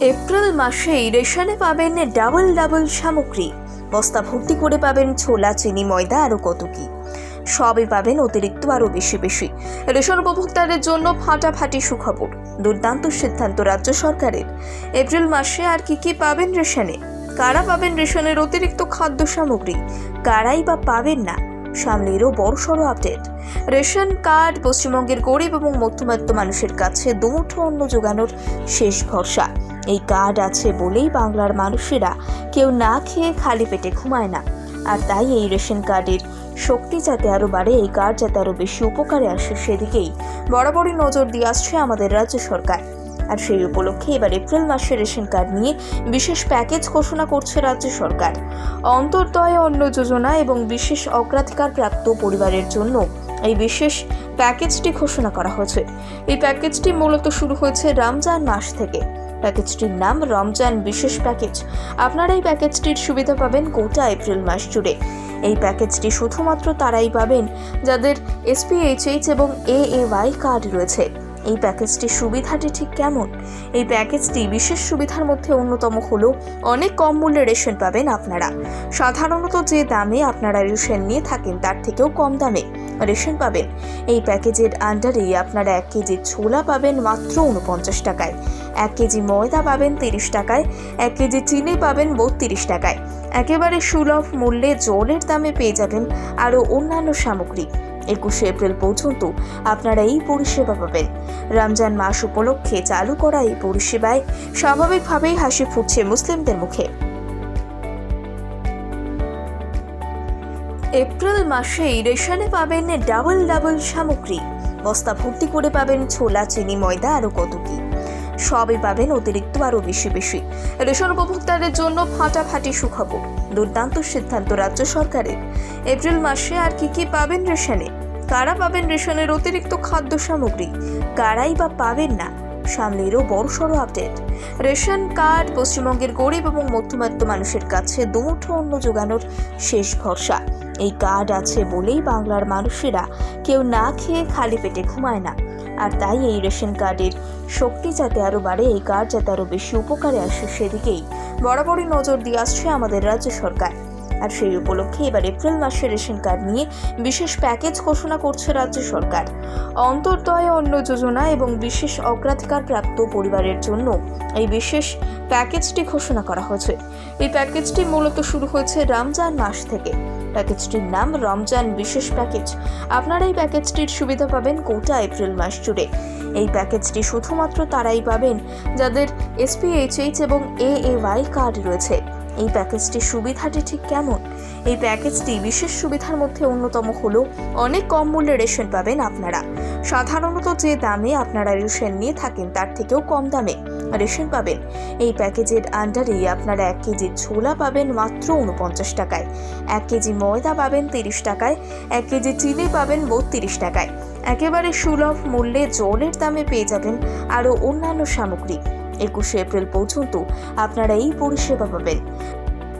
April মাসেই রেশনে পাবেন double double সামগ্রী। বস্তা ভর্তি করে পাবেন ছোলা, চিনি, ময়দা আরও কত কি। সবই পাবেন অতিরিক্ত আরও বেশি বেশি। রেশন উপভোক্তাদের জন্য ফাটাফাটি সুখবর। দুর্দান্ত সিদ্ধান্ত রাজ্য সরকারের। এপ্রিল মাসে আর কি কি পাবেন রেশনে? কারা পাবেন রেশনের অতিরিক্ত খাদ্য সামগ্রী? কারাই বা পাবেন না? সামনে এরও বড়সড় আপডেট। রেশন কার্ড, পশ্চিমবঙ্গের গরিব এবং মধ্যবিত্ত মানুষের কাছে দুমুঠো অন্ন যোগানোর শেষ ভরসা। এই কার্ড আছে বলেই বাংলার মানুষেরা কেউ না খেয়ে খালি পেটে ঘুমায় না। আর তাই এই রেশন কার্ডের শক্তি যাতে আরও বাড়ে, এই কার্ড যাতে আরও বেশি উপকারে আসে সেদিকেই বরাবরই নজর দিয়ে আসছে আমাদের রাজ্য সরকার। আর সেই উপলক্ষে এবার এপ্রিল মাসে রেশন কার্ড নিয়ে বিশেষ প্যাকেজ ঘোষণা করছে রাজ্য সরকার। অন্তর্দয় অন্ন যোজনা এবং বিশেষ অগ্রাধিকার প্রাপ্ত পরিবারের জন্য এই বিশেষ প্যাকেজটি ঘোষণা করা হয়েছে। এই প্যাকেজটি মূলত শুরু হয়েছে রমজান মাস থেকে। প্যাকেজটির নাম রমজান বিশেষ প্যাকেজ। আপনারা এই প্যাকেজটির সুবিধা পাবেন গোটা এপ্রিল মাস জুড়ে। এই প্যাকেজটি শুধুমাত্র তারাই পাবেন যাদের এসপিএইচএইচ এবং এএওয়াই কার্ড রয়েছে। এই প্যাকেজটির সুবিধাটি ঠিক কেমন? এই প্যাকেজটি বিশেষ সুবিধার মধ্যে অন্যতম হলো অনেক কম মূল্যে রেশন পাবেন আপনারা। সাধারণত যে দামে আপনারা রেশন নিয়ে থাকেন তার থেকেও কম দামে রেশন পাবেন। এই প্যাকেজের আন্ডারেই আপনারা এক কেজি ছোলা পাবেন মাত্র উনপঞ্চাশ টাকায়, এক কেজি ময়দা পাবেন তিরিশ টাকায়, এক কেজি চিনি পাবেন বত্রিশ টাকায়। একেবারে সুলভ মূল্যে জলের দামে পেয়ে যাবেন আরও অন্যান্য সামগ্রী। একুশে এপ্রিল পর্যন্ত আপনারা এই পরিষেবা পাবেন। রমজান মাস উপলক্ষে চালু করা এই পরিষেবায় স্বাভাবিকভাবেই হাসি ফুটছে মুসলিমদের মুখে। এপ্রিল মাসেই রেশনে পাবেন ডাবল ডাবল সামগ্রী। বস্তা ভর্তি করে পাবেন ছোলা, চিনি, ময়দা, আরও কত কি। সবই পাবেন অতিরিক্ত আরও বেশি বেশি। রেশন উপভোক্তাদের জন্য ফাটাফাটি সুখবর, দুর্দান্ত সিদ্ধান্ত রাজ্য সরকারের। এপ্রিল মাসে আর কি কি পাবেন রেশনে? কারা পাবেন রেশনের অতিরিক্ত খাদ্য সামগ্রী? কারাই বা পাবেন না? সামনে এরও বড়সড় আপডেট। রেশন কার্ড পশ্চিমবঙ্গের গরিব এবং মধ্যবিত্ত মানুষের কাছে দুমুঠো অন্ন যোগানোর শেষ ভরসা। এই কার্ড আছে বলেই বাংলার মানুষেরা কেউ না খেয়ে খালি পেটে ঘুমায় না। আর তাই এই রেশন কার্ডের শক্তি যাতে আরও বাড়ে, এই কার্ড যাতে আরও বেশি উপকারে আসে সেদিকেই বরাবরই নজর দিয়ে আসছে আমাদের রাজ্য সরকার। আর সেই উপলক্ষে এবার এপ্রিল মাসে রেশন কার্ড নিয়ে বিশেষ প্যাকেজ ঘোষণা করছে রাজ্য সরকার। অন্তর্দয় অন্ন যোজনা এবং বিশেষ অগ্রাধিকার প্রাপ্ত পরিবারের জন্য এই বিশেষ প্যাকেজটি ঘোষণা করা হয়েছে। এই প্যাকেজটি মূলত শুরু হয়েছে রমজান মাস থেকে। প্যাকেজটির নাম রমজান বিশেষ প্যাকেজ। আপনারা এই প্যাকেজটির সুবিধা পাবেন গোটা এপ্রিল মাস জুড়ে। এই প্যাকেজটি শুধুমাত্র তারাই পাবেন যাদের এসপিএইচএইচ এবং এএওয়াই কার্ড রয়েছে। এই প্যাকেজটির সুবিধাটি ঠিক কেমন? এই প্যাকেজটি বিশেষ সুবিধার মধ্যে অন্যতম হলো অনেক কম মূল্যে রেশন পাবেন আপনারা। সাধারণত যে দামে আপনারা রেশন নিয়ে থাকেন তার থেকেও কম দামে রেশন পাবেন। এই প্যাকেজের আন্ডারেই আপনারা এক কেজি ছোলা পাবেন মাত্র উনপঞ্চাশ টাকায়, এক কেজি ময়দা পাবেন তিরিশ টাকায়, এক কেজি চিনি পাবেন বত্রিশ টাকায়। একেবারে সুলভ মূল্যে জলের দামে পেয়ে যাবেন আরও অন্যান্য সামগ্রী। একুশে এপ্রিল পর্যন্ত আপনারা এই পরিষেবা পাবেন।